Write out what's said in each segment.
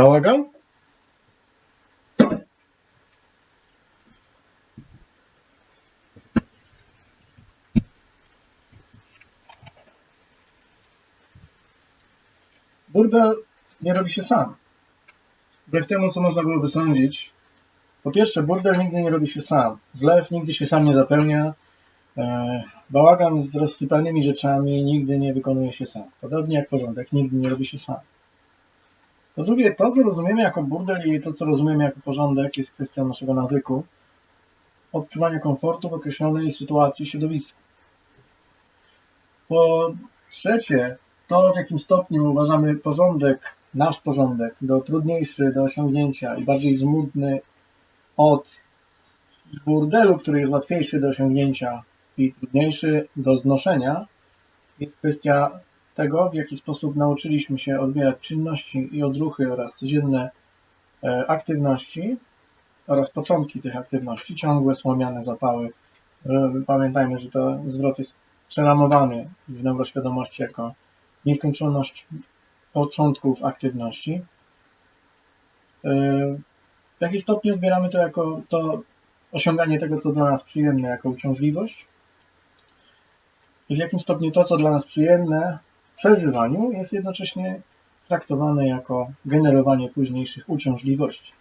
Bałagan? Burdel nie robi się sam. Wbrew temu, co można byłoby sądzić, po pierwsze, burdel nigdy nie robi się sam. Zlew nigdy się sam nie zapełnia. E, Bałagan z rozsypanymi rzeczami nigdy nie wykonuje się sam. Podobnie jak porządek nigdy nie robi się sam. Po drugie, to, co rozumiemy jako burdel i to, co rozumiemy jako porządek, jest kwestią naszego nawyku, odczuwania komfortu w określonej sytuacji środowisku. Po trzecie, to w jakim stopniu uważamy porządek, nasz porządek, do trudniejszy do osiągnięcia i bardziej zmudny od burdelu, który jest łatwiejszy do osiągnięcia i trudniejszy do znoszenia, jest kwestia tego, w jaki sposób nauczyliśmy się odbierać czynności i odruchy oraz codzienne e, aktywności oraz początki tych aktywności, ciągłe słomiane zapały. E, Pamiętajmy, że to zwrot jest przeramowany w neuroświadomości jako nieskończoność początków aktywności. E, W jaki stopniu odbieramy to jako to osiąganie tego, co dla nas przyjemne, jako uciążliwość? I w jakim stopniu to, co dla nas przyjemne przeżywaniu, jest jednocześnie traktowane jako generowanie późniejszych uciążliwości.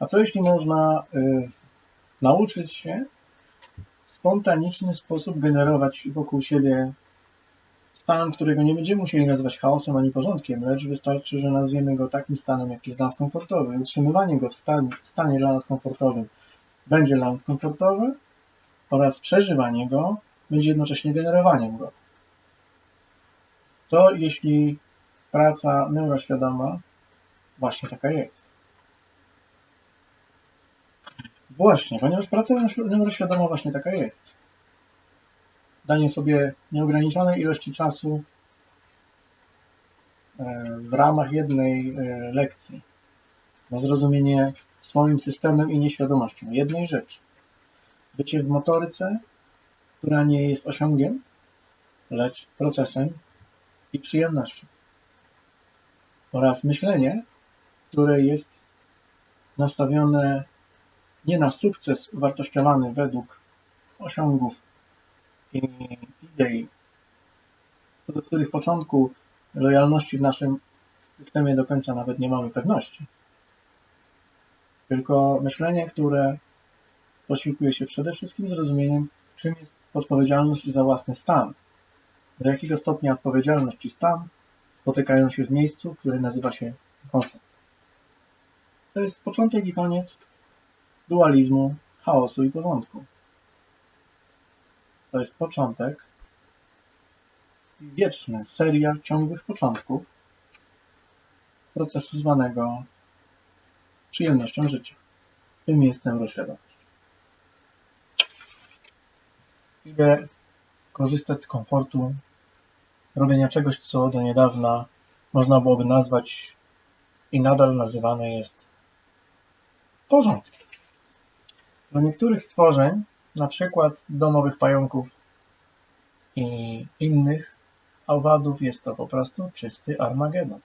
A co jeśli można y, nauczyć się w spontaniczny sposób generować wokół siebie stan, którego nie będziemy musieli nazywać chaosem ani porządkiem, lecz wystarczy, że nazwiemy go takim stanem, jaki jest dla nas komfortowy. Utrzymywanie go w stanie, w stanie dla nas komfortowym będzie dla nas komfortowe oraz przeżywanie go będzie jednocześnie generowaniem go. Co jeśli praca neuroświadoma właśnie taka jest? Właśnie, ponieważ praca neuroświadoma właśnie taka jest. Danie sobie nieograniczonej ilości czasu e, w ramach jednej e, lekcji na zrozumienie swoim systemem i nieświadomością jednej rzeczy. Bycie w motoryce, która nie jest osiągiem, lecz procesem i przyjemnością. Oraz myślenie, które jest nastawione nie na sukces wartościowany według osiągów i idei, co do których początku lojalności w naszym systemie do końca nawet nie mamy pewności. Tylko myślenie, które posiłkuje się przede wszystkim zrozumieniem, czym jest odpowiedzialność za własny stan, do jakiego stopnia odpowiedzialność i stan spotykają się w miejscu, które nazywa się komfort. To jest początek i koniec dualizmu, chaosu i porządku. To jest początek i wieczna seria ciągłych początków procesu zwanego przyjemnością życia. Tym jest neuroświadomość. Idę korzystać z komfortu robienia czegoś, co do niedawna można byłoby nazwać i nadal nazywane jest porządkiem. Dla niektórych stworzeń, na przykład domowych pająków i innych owadów, jest to po prostu czysty Armagedon.